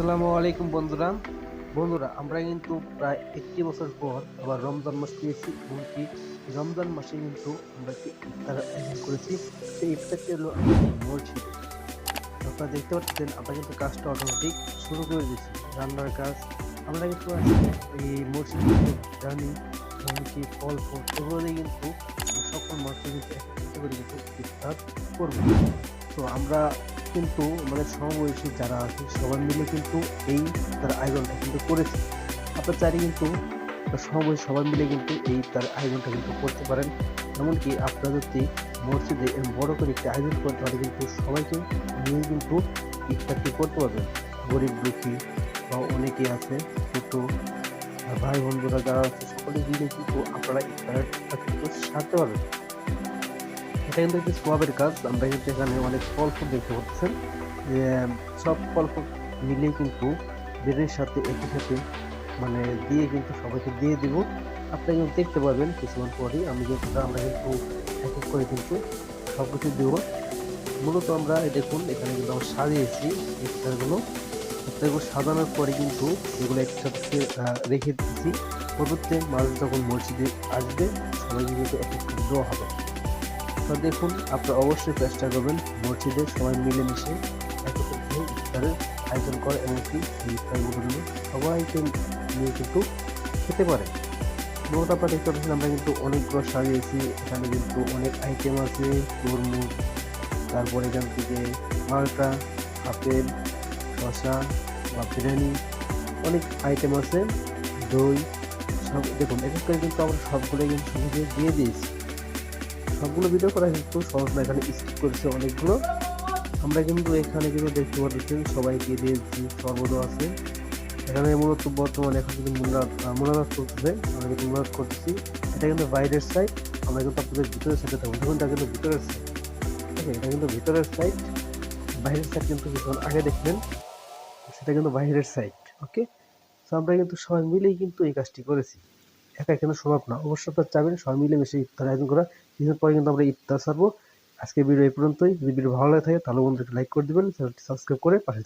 আসসালামু আলাইকুম বন্ধুরা। বন্ধুরা, আমরা কিন্তু প্রায় একটি বছর পর আবার রমজান মাস পেয়েছি এমনকি রমজান মাসে কিন্তু আমরা একটি ইফতার আয়োজন করেছি। সেই ইফতারটি হলো মসজিদ। আপনারা দেখতে পাচ্ছেন, আমরা কিন্তু কাজটা অটোমেটিক শুরু করে দিয়েছি, রান্নার কাজ। আমরা কিন্তু এই মসজিদ জানি এমনকি ফল ফল এগুলো কিন্তু সকল মানুষকে কিন্তু করে কিন্তু ইফতার করব। তো আমরা কিন্তু আমাদের সমবয়সী যারা আছে, সবাই মিলে কিন্তু এই তার আয়োজনটা কিন্তু করেছে। আপনার চাইলে কিন্তু সমবয়সী সবাই মিলে কিন্তু এই তার আয়োজনটা কিন্তু করতে পারেন। এমনকি আপনারা যদি মসজিদে বড় করে একটি আয়োজন করতে তাহলে কিন্তু সবাইকে নিয়ে কিন্তু ইফতারটি করতে পারবেন। গরিব দুঃখী বা অনেকে আছে, ছোট ভাই বন্ধুরা যারা আছে, সকলে মিলে কিন্তু আপনারা ইফতারটা কিন্তু সারতে পারবেন। এটা কিন্তু একটি সোয়াবের কাজ। আমরা কিন্তু এখানে অনেক ফল ফুল দেখতে পাচ্ছেন। যে, সব ফল ফুল মিলিয়ে কিন্তু বেদের সাথে, একই সাথে মানে দিয়ে কিন্তু সবাইকে দিয়ে দিব। আপনি কিন্তু দেখতে পারবেন কিছুক্ষণ পরেই আমি কিন্তু আমরা কিন্তু এক এক করে কিন্তু সব কিছু দেবো। মূলত আমরা দেখুন, এখানে কিন্তু আমরা সাজিয়েছি ইফতারগুলো ইফতারগুলো সাজানোর পরে কিন্তু এগুলো একসাথে রেখে দিচ্ছি। পরবর্তীতে মানুষ যখন মসজিদে আসবে, সবাইকে কিন্তু এক এক দেওয়া হবে। তো দেখুন, আপনারা অবশ্যই চেষ্টা করবেন মসজিদে সবাই মিলেমিশে একত্রে হয়ে ইফতারের আয়োজন করে এমনকি ইফতারগুলো সবাইকে নিয়ে কিন্তু খেতে পারে। মূলত আপনারা দেখতে পাচ্ছেন, আমরা কিন্তু অনেকগুলো সাজিয়েছি এখানে কিন্তু অনেক আইটেম আছে, তরমুজ, তারপরে এখান থেকে মালটা, আপেল, শসা বা বিরিয়ানি, অনেক আইটেম আছে, দই, সব দেখুন। এক কিন্তু আমরা সবগুলো কিন্তু দিয়ে দিয়েছি। সবগুলো ভিডিও করা কিন্তু সহজ না। এখানে স্কিপ করেছে অনেকগুলো। আমরা কিন্তু এখানে কিন্তু দেখতে পাচ্ছেন সবাইকে দিয়েছি সর্বদা আছে। এখানে মূলত বর্তমানে এখন কিন্তু মুনারাত মুনারাত চলতেছে। আমরা কিন্তু মুনারাত করতেছি। এটা কিন্তু বাইরের সাইড আমরা কিন্তু আপনাদের ভিতরের সাইডে থাকব। দেখুন, এটা কিন্তু ভিতরের সাইড ঠিক এটা কিন্তু ভিতরের সাইড বাইরের সাইড কিন্তু কিছুক্ষণ আগে দেখলেন সেটা কিন্তু বাইরের সাইড ওকে তো আমরা কিন্তু সবাই মিলেই কিন্তু এই কাজটি করেছি। একা এখানে সম্ভব না? অবশ্যই আপনার চাবেন সবাই মিলে মিশে ইফতার আয়োজন করা কিছুদিন পরে কিন্তু আমরা ইফতার সারবো আজকে ভিডিও এই পর্যন্তই। যদি ভিডিও ভালো লাগে থাকে, তাহলে বন্ধুকে লাইক করে দেবেন, চ্যানেলটি সাবস্ক্রাইব করে পাশে।